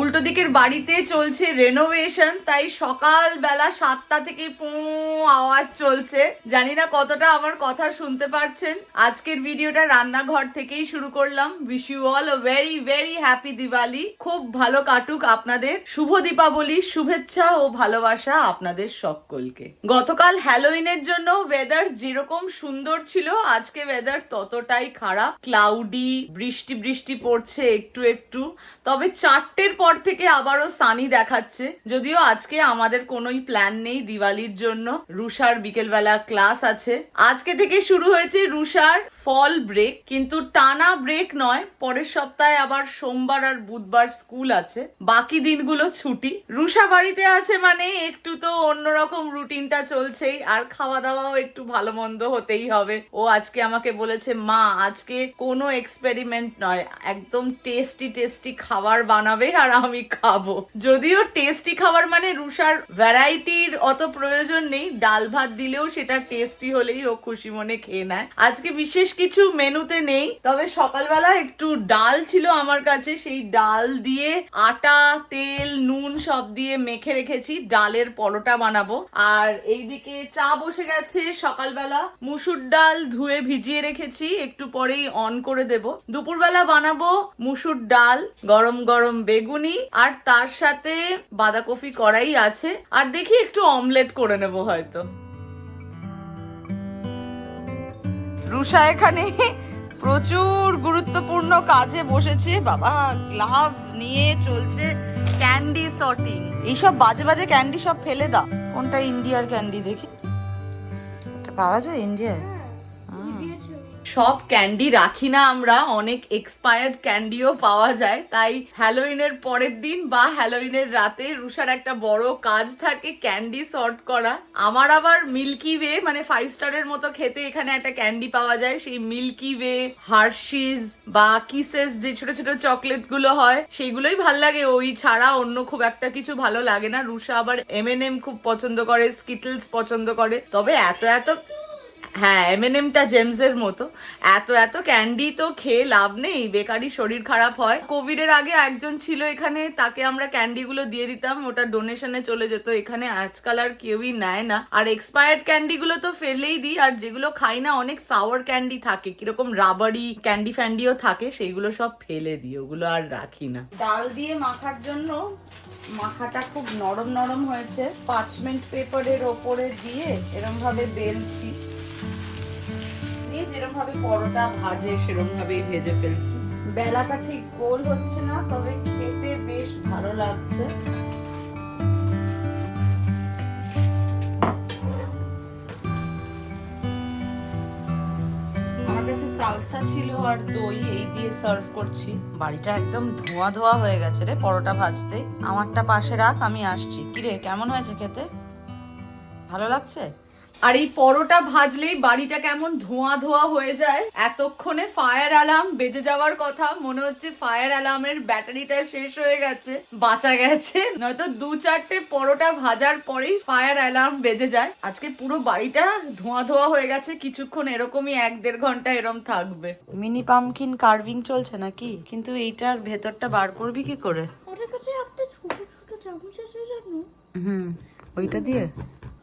উল্টো দিকের বাড়িতে চলছে রেনোভেশন তাই সকাল বেলা সাতটা থেকে পো, আওয়াজ চলছে। জানি না কতটা আমার কথা শুনতে পারছেন। আজকের ভিডিওটা রান্নাঘর থেকেই শুরু করলাম। Wish you all very very happy Diwali খুব ভালো কাটুক আপনাদের। শুভ দীপাবলি, শুভেচ্ছা ও ভালোবাসা আপনাদের সকলকে। গতকাল হ্যালোইনের জন্য ওয়েদার যেরকম সুন্দর ছিল, আজকে ওয়েদার ততটাই খারাপ। ক্লাউডি বৃষ্টি বৃষ্টি পড়ছে একটু একটু। তবে চারটের পর থেকে আবারও সানি দেখাচ্ছে। যদিও আজকে আমাদের কোনোই প্ল্যান নেই দিওয়ালির জন্য। রুষার বিকেলবেলা ক্লাস আছে। আজকে থেকে শুরু হয়েছে রুষার ফল ব্রেক কিন্তু টানা ব্রেক নয়, পরের সপ্তাহে আবার সোমবার আর বুধবার স্কুল আছে। বাকি দিনগুলো ছুটি। রুষা বাড়িতে আছে মানে একটু তো অন্যরকম রুটিনটা চলছেই। আর খাওয়া দাওয়াও একটু ভালো মন্দ হতেই হবে। ও আজকে আমাকে বলেছে, মা, আজকে কোনো এক্সপেরিমেন্ট নয়। একদম টেস্টি টেস্টি খাবার বানাবে আর আমি খাব। যদিও টেস্টি খাবার মানে রুষার ভ্যারাইটির অত প্রয়োজন নেই, ডাল ভাত দিলেও সেটা টেস্টি হলেই ও খুশি মনে খেয়ে নেয়। আজকে বিশেষ কিছু মেনুতে নেই, তবে সকালবেলা একটু ডাল ছিল আমার কাছে, সেই ডাল দিয়ে আটা, তেল, নুন সব দিয়ে মেখে রেখেছি, ডালের পরোটা বানাবো। আর এইদিকে চা বসে গেছে সকালবেলা, মুসুর ডাল ধুয়ে ভিজিয়ে রেখেছি, একটু পরেই অন করে দেব। দুপুরবেলা বানাবো মুসুর ডাল, গরম গরম বেগুনি আর তার সাথে বাঁধাকপি কড়াই আছে। আর দেখি একটু অমলেট করে নেব হয়তো। রুষা এখানে প্রচুর গুরুত্বপূর্ণ কাজে বসেছে। বাবা গ্লাভস নিয়ে চলছে ক্যান্ডি সর্টিং এইসব বাজে বাজে ক্যান্ডি সব ফেলে দাও। কোনটা ইন্ডিয়ার ক্যান্ডি দেখি? পাওয়া যায় ইন্ডিয়ায়? সব ক্যান্ডি রাখি না আমরা, অনেক এক্সপায়ার্ড ক্যান্ডিও পাওয়া যায়। তাই হ্যালোইনের পরের দিন বা হ্যালোইনের রাতে রুষার একটা বড় কাজ থাকে ক্যান্ডি সর্ট করা। আমার আবার মিল্কি ওয়ে মানে ফাইভ স্টারের মতো খেতে এখানে একটা ক্যান্ডি পাওয়া যায়। সেই মিল্কি ওয়ে হার্শিস বা কিসেস যে ছোট ছোট চকলেটগুলো হয়, সেগুলোই ভালো লাগে। ওই ছাড়া অন্য খুব একটা কিছু ভালো লাগে না। রুষা আবার এম খুব পছন্দ করে স্কিটলস পছন্দ করে। তবে এত এত হ্যাঁ এমএনএমটা জেমসের মতো। এত এত ক্যান্ডি তো খেয়ে লাভ নেই, বেকারই শরীর খারাপ হয়। কোভিড এর আগে একজন ছিল এখানে, তাকে আমরা ক্যান্ডি গুলো দিয়ে দিতাম, ওটা ডোনেশনে চলে যেত। এখানে আজকাল আর কেউই নেয় না। আর এক্সপায়ার্ড ক্যান্ডি গুলো তো ফেলেই দিই, আর যেগুলো খাই না, অনেক সাওয়ার ক্যান্ডি থাকে। কীরকম রাবারি ক্যান্ডি ফ্যান্ডিও থাকে, সেইগুলো সব ফেলে দিই, ওগুলো আর রাখি না। ডাল দিয়ে মাখার জন্য মাখাটা খুব নরম নরম হয়েছে। পার্চমেন্ট পেপারের ওপরে দিয়ে এরম ভাবে বেলছি। যেরকম ভাবে পরোটা ভাজে সেরকম ভাবেই ভেজে ফেলছি। বেলাটা ঠিক গোল হচ্ছে না তবে খেতে বেশ ভালো লাগছে। আমার কাছে সালসা ছিল আর দই এই দিয়ে সার্ভ করছি। বাড়িটা একদম ধোঁয়া ধোয়া হয়ে গেছে রে পরোটা ভাজতে। আমারটা পাশে রাখ আমি আসছি। কিরে কেমন হয়েছে খেতে? ভালো লাগছে? আর এই পরোটা ভাজলেই বাড়িটা কেমন ধোঁয়া ধোঁয়া হয়ে যায়। এতক্ষণে ফায়ার অ্যালার্ম বেজে যাওয়ার কথা মনে হচ্ছে ফায়ার অ্যালার্মের ব্যাটারিটা শেষ হয়ে গেছে বাঁচা গেছে। নয়তো দু চারটে পরোটা ভাজার পরেই ফায়ার অ্যালার্ম বেজে যায়। আজকে পুরো বাড়িটা ধোঁয়া ধোঁয়া হয়ে গেছে কিছুক্ষণ এরকমই এক দেড় ঘণ্টা এরম থাকবে। মিনি পামকিন কার্ভিং চলছে নাকি? কিন্তু এইটার ভেতরটা বার করবি কি করে? ওটার কাছে একটা ছোট ছোট চামচ আছে জানো? হুম ওইটা দিয়ে?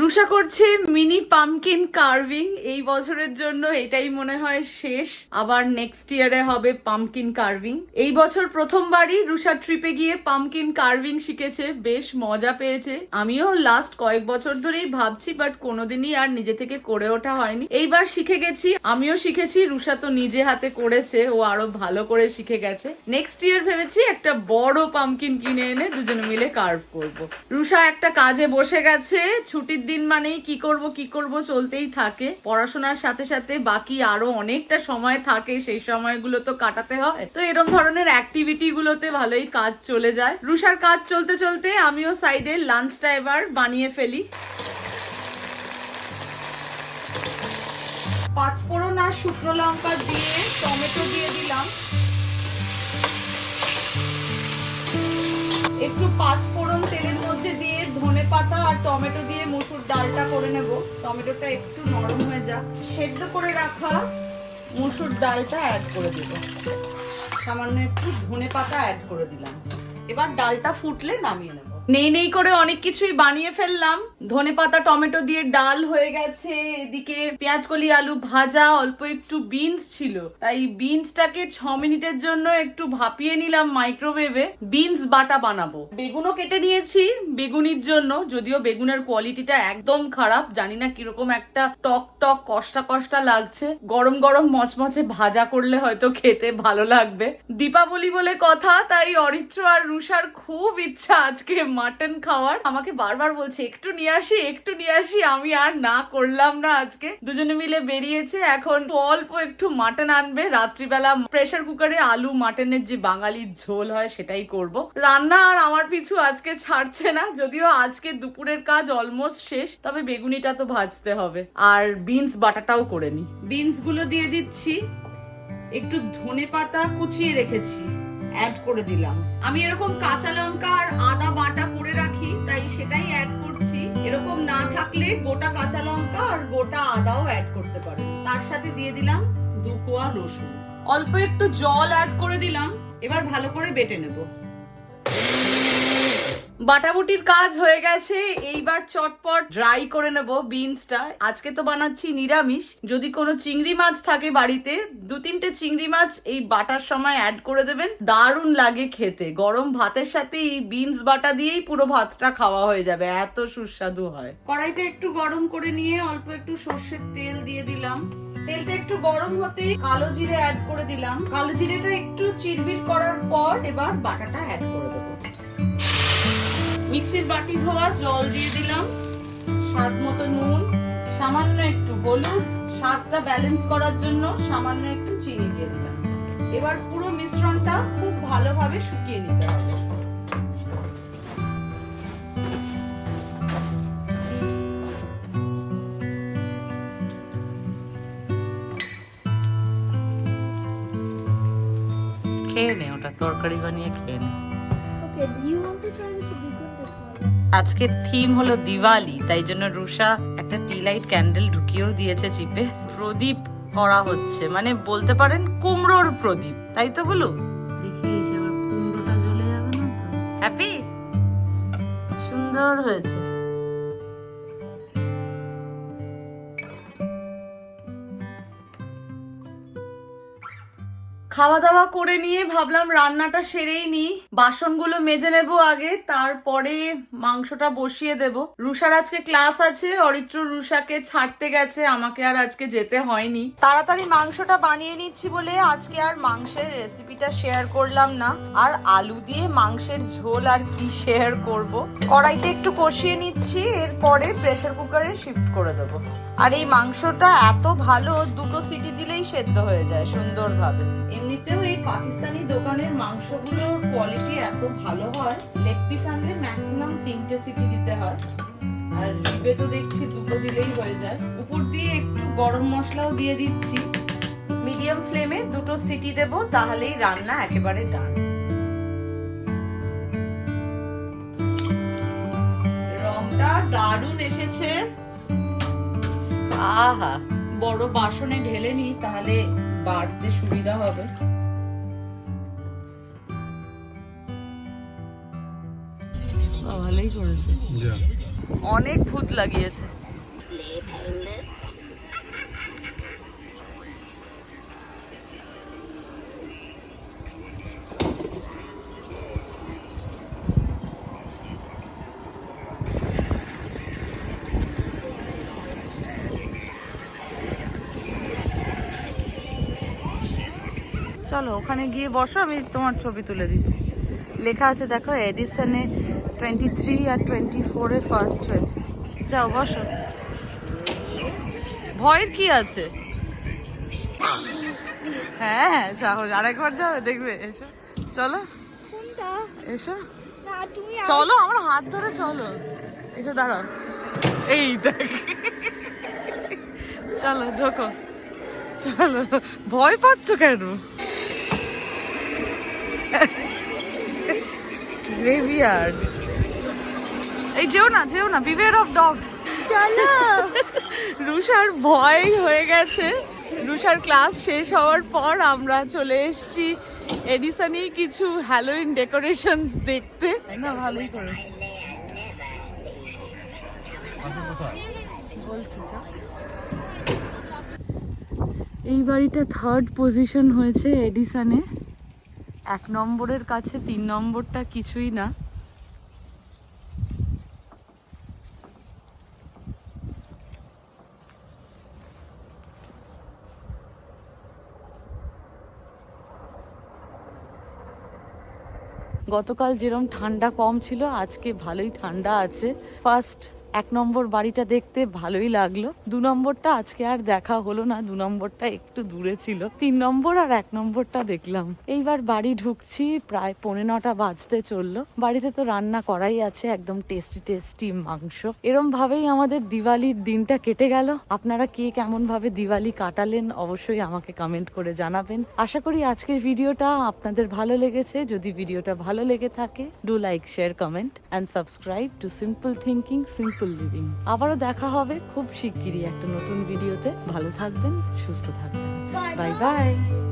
রুষা করছে মিনি পামকিন কার্ভিং। এই বছরের জন্য এটাই মনে হয় শেষ। আবার নেক্সট ইয়ারে হবে পামকিন কার্ভিং। এই বছর প্রথমবারই রুষা ট্রিপে গিয়ে পামকিন কার্ভিং শিখেছে। বেশ মজা পেয়েছে। আমিও লাস্ট কয়েক বছর ধরেই ভাবছি বাট কোনোদিনই আর নিজে থেকে করে ওঠা হয়নি। এইবার শিখে গেছি। আমিও শিখেছি। রুষা তো নিজে হাতে করেছে। ও আরও ভালো করে শিখে গেছে। নেক্সট ইয়ার ভেবেছি একটা বড় পামকিন কিনে এনে দুজনে মিলে কার্ভ করব। রুষা একটা কাজে বসে গেছে। ছুটির দিন মানেই কি করব কি করব চলতেই থাকে। পড়াশোনার সাথে সাথে বাকি আরও অনেকটা সময় থাকে, সেই সময়গুলো তো কাটাতে হয়। তো এরকম ধরনের অ্যাক্টিভিটি গুলোতে ভালোই কাজ চলে যায়। রুষার কাজ চলতে চলতে আমিও সাইডে লাঞ্চটা এবার বানিয়ে ফেলি। পাঁচফোড়ন আর শুকনো লঙ্কা দিয়ে টমেটো দিয়ে দিলাম। একটু পাঁচ ফোড়ন তেলের মধ্যে দিয়ে ধনে পাতা আর টমেটো দিয়ে মসুর ডালটা করে নেব। টমেটোটা একটু নরম হয়ে যাক। সেদ্ধ করে রাখা মসুর ডালটা অ্যাড করে দেব। সামান্য একটু ধনে পাতা অ্যাড করে দিলাম। এবার ডালটা ফুটলে নামিয়ে নেব। নেই নেই করে অনেক কিছুই বানিয়ে ফেললাম। ধনে পাতা, টমেটো দিয়ে ডাল হয়ে গেছে, এদিকে পেঁয়াজ, কলি, আলু ভাজা, অল্প একটু বিনস ছিল। তাই বিনসটাকে ছ মিনিটের জন্য একটু ভাপিয়ে নিলাম মাইক্রোওয়েভে। বিনস বাটা বানাবো। বেগুনও কেটে নিয়েছি বেগুনির জন্য, যদিও বেগুনের কোয়ালিটিটা একদম খারাপ। জানি না কীরকম একটা টক টক, কষ্টা কষ্টা লাগছে। গরম গরম মচমচে ভাজা করলে হয়তো খেতে ভালো লাগবে। দীপাবলি বলে কথা, তাই অরিত্র আর রুষার খুব ইচ্ছা আজকে মাটন খাওয়ার আমাকে বারবার বলছে, একটু নিয়ে আসি, একটু নিয়ে আসি, আমি আর না করলাম না আজকে। দুজনে মিলে বেরিয়েছে, এখন অল্প একটু মাটন আনবে। রাত্রিবেলা প্রেসার কুকারে আলু মাটনের যে বাঙালির ঝোল হয় সেটাই করব। রান্না আর আমার পিছু আজকে ছাড়ছে না, যদিও আজকে দুপুরের কাজ অলমোস্ট শেষ, তবে বেগুনিটা তো ভাজতে হবে। আর বিনস বাটাটাও করে নি। বিনসগুলো দিয়ে দিচ্ছি, একটু ধনে পাতা কুচিয়ে রেখেছি। অ্যাড করে দিলাম। আমি এরকম কাঁচা লঙ্কা আর আদা বাটা করে রাখি, তাই সেটাই অ্যাড করছি। এরকম না থাকলে গোটা কাঁচা লঙ্কা আর গোটা আদাও অ্যাড করতে পারেন। তার সাথে দিয়ে দিলাম দু কোয়া রসুন। অল্প একটু জল অ্যাড করে দিলাম। এবার ভালো করে বেটে নেব। বাটাবুটির কাজ হয়ে গেছে, এইবার চটপট ড্রাই করে নেব বিনসটা আজকে তো বানাচ্ছি নিরামিষ, যদি কোনো চিংড়ি মাছ থাকে বাড়িতে, দু তিনটে চিংড়ি মাছ এই বাটার সময় অ্যাড করে দেবেন। দারুণ লাগে খেতে, গরম ভাতের সাথে এই বিনস বাটা দিয়েই পুরো ভাতটা খাওয়া হয়ে যাবে, এত সুস্বাদু হয়। কড়াইটা একটু গরম করে নিয়ে অল্প একটু সর্ষের তেল দিয়ে দিলাম। তেলটা একটু গরম হতেই কালো জিরে অ্যাড করে দিলাম। কালো জিরেটা একটু চিরবিট করার পর এবার বাটাটা অ্যাড করে দেবো। মিক্সির বাটি ধোয়া জল দিয়ে দিলাম। স্বাদ মতো নুন সামান্য একটু হলুদ স্বাদটা ব্যালেন্স করার জন্য সামান্য একটু চিনি দিয়ে দিলাম। এবার পুরো মিশ্রণটা খুব ভালোভাবে শুকিয়ে নিতে হবে। খেয়ে নে ওটা তরকারি বানিয়ে খেয়ে নে। Okay, do you want to try this আজকের থিম হলো দিওয়ালি তাই জন্য রুষা একটা টি লাইট ক্যান্ডেল ঢুকিয়েও দিয়েছে চিপে প্রদীপ করা হচ্ছে মানে বলতে পারেন কুমড়োর প্রদীপ তাই তো গুলো আবার কুমড়োটা জ্বলে যাবে না তো? হ্যাপি সুন্দর হয়েছে। খাওয়া দাওয়া করে নিয়ে ভাবলাম রান্নাটা সেরেই নি বাসনগুলো মেজে নেব আগে, তারপরে মাংসটা বসিয়ে দেব। রুষার আজকে ক্লাস আছে, অরিত্র রুষাকে ছাড়তে গেছে, আমাকে আর আজকে যেতে হয়নি। তাড়াতাড়ি মাংসটা বানিয়ে নিচ্ছি বলে আজকে আর মাংসের রেসিপিটা শেয়ার করলাম না। আর আলু দিয়ে মাংসের ঝোল আর কি শেয়ার করব? কড়াইতে একটু কষিয়ে নিচ্ছি, এরপরে প্রেসার কুকারে শিফট করে দেবো। আর এই মাংসটা এত ভালো, দুটো সিটি দিলেই সেদ্ধ হয়ে যায়, সুন্দরভাবে। এমনিতেও এই পাকিস্তানি দোকানের মাংসগুলোর কোয়ালিটি এত ভালো হয় লেগ পিস আনলে ম্যাক্সিমাম তিনটে সিটি দিতে হয়। আর রিবে তো দেখছি দুটো দিলেই হয়ে যায়। উপর দিয়ে একটু গরম মশলাও দিয়ে দিচ্ছি। মিডিয়াম ফ্লেমে দুটো সিটি দেব, তাহলেই রান্না একেবারে ডান রংটা দারুণ এসেছে। আহা, বড় বাসনে ঢেলে নি, তাহলে বাড়তে সুবিধা হবে। ভালোই করেছে। অনেক ভূত লাগিয়েছে। চলো ওখানে গিয়ে বসো আমি তোমার ছবি তুলে দিচ্ছি। লেখা আছে দেখো এডিসনে টোয়েন্টি থ্রি আর টোয়েন্টি ফোরে ফার্স্ট হয়েছে। যাও বসো। ভয়ের কি আছে? হ্যাঁ হ্যাঁ সাহস আরেকবার যাবে দেখবে এসো। চলো। এসো। তুমি চলো আমার হাত ধরে চলো। এসো দাঁড়াও। এই দেখ। চলো ঢোকো। চলো ভয় পাচ্ছ কেন? গ্রেভিয়ার্ড এই যেও না যেও না বিভেয়ার অফ ডগস চলো। রুষার ভয় হয়ে গেছে। রুষার ক্লাস শেষ হওয়ার পর আমরা চলে এসেছি এডিসনই কিছু হ্যালোইন ডেকোরেশনস দেখতে। তাই না? ভালোই করেছে। বলছি এই বাড়িটা থার্ড পজিশন হয়েছে এডিসনে। এক নম্বরের কাছে তিন নম্বরটা কিছুই না। গতকাল যেরকম ঠান্ডা কম ছিল, আজকে ভালোই ঠান্ডা আছে। ফার্স্ট এক নম্বর বাড়িটা দেখতে ভালোই লাগল। দু নম্বরটা আজকে আর দেখা হলো না, দু নম্বরটা একটু দূরে ছিল। তিন নম্বর আর এক নম্বরটা দেখলাম। এইবার বাড়ি ঢুকছি, প্রায় পৌনে নটা বাজতে চলল। বাড়িতে তো রান্না করাই আছে, একদম টেস্টি টেস্টি মাংস। এরম ভাবেই আমাদের দিওয়ালির দিনটা কেটে গেল। আপনারা কে কেমন ভাবে দিওয়ালি কাটালেন অবশ্যই আমাকে কমেন্ট করে জানাবেন। আশা করি আজকের ভিডিওটা আপনাদের ভালো লেগেছে। যদি ভিডিওটা ভালো লেগে থাকে do like share comment and subscribe to simple thinking simple living আবারও দেখা হবে খুব শিগগিরই একটা নতুন ভিডিওতে। ভালো থাকবেন সুস্থ থাকবেন। Bye bye